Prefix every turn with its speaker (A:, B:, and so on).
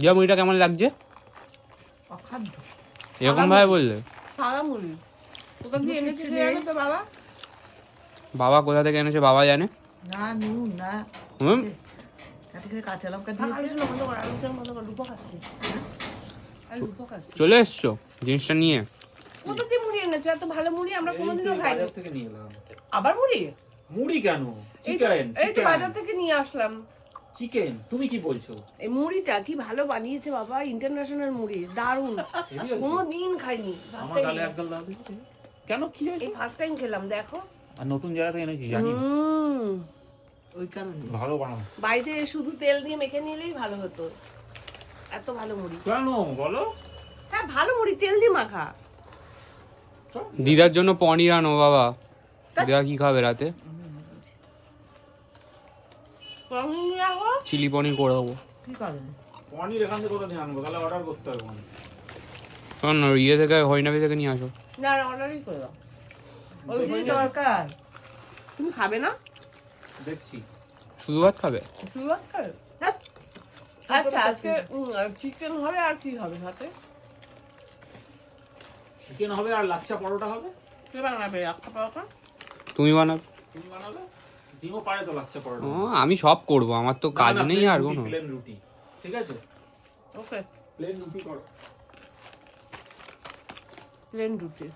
A: জিয়া মুড়িটা কেমন লাগছে?
B: অখাদ্য।
A: এরকম ভাবে বললে।
C: সাদা মুড়ি। ওখান থেকে এনেছি তো বাবা?
A: বাবা কোথা থেকে এনেছে বাবা জানে।
B: না নুন না।
A: হুম?
B: কাঁচা লঙ্কা দিয়েছে।
C: আসছে।
A: চলে এসছো জিনিসটা নিয়ে।
C: কোথা দিয়ে মুড়ি এনেছো? এত ভালো মুড়ি আমরা কোনোদিনও খাইনি।
D: থেকে নিয়ে এলাম।
C: আবার মুড়ি?
D: মুড়ি কেন? চিকেন
C: এই তো বাজার থেকে নিয়ে আসলাম।
D: চিকেন তুমি কি বলছো?
C: এই মুড়িটা কি ভালো বানিয়েছে বাবা? ইন্টারন্যাশনাল মুড়ি দারুণ।
D: হেভি হয়েছে?
C: কোনোদিন খাইনি
D: আমার গালে কেন কি হয়েছে?
C: ফার্স্ট টাইম খেলাম দেখো।
D: আর নতুন জায়গা থেকে এনেছি জানি
B: ওই কারণে।
D: ভালো বানাও।
C: বাড়িতে শুধু তেল দিয়ে মেখে নিলেই ভালো হতো। এত ভালো মুড়ি।
D: কেন? বলো।
C: হ্যাঁ ভালো মুড়ি তেল দিয়ে মাখা।
A: দিদার জন্য পনির আনো বাবা। দিদা কি খাবে রাতে?
C: পনির
A: চিলি পনির করে দেবো।
B: কি কারণে
D: পনির এখান থেকে কোথা থেকে আনব তাহলে অর্ডার করতে হবে।
A: কারণ ইয়ে থেকে থেকে নিয়ে আসো।
C: না অর্ডারই করে দাও। ওই
B: দরকার।
C: তুমি খাবে না?
D: দেখছি।
A: শুধু ভাত খাবে?
C: শুধু ভাত খাবে। আচ্ছা আজকে চিকেন হবে আর কি হবে সাথে
D: চিকেন হবে আর লাচ্চা পরোটা হবে?
C: কে বানাবে? একটা পাওয়া
A: তুমি বানাবে।
D: তুমি বানাবে? ডিমও পারে তো লাচ্চা পরোটা।
A: ও, আমি সব করব আমার তো কাজ নেই আর কোনো।
D: প্লেন রুটি ঠিক আছে?
C: ওকে
D: প্লেন রুটি করো।
C: প্লেন রুটি।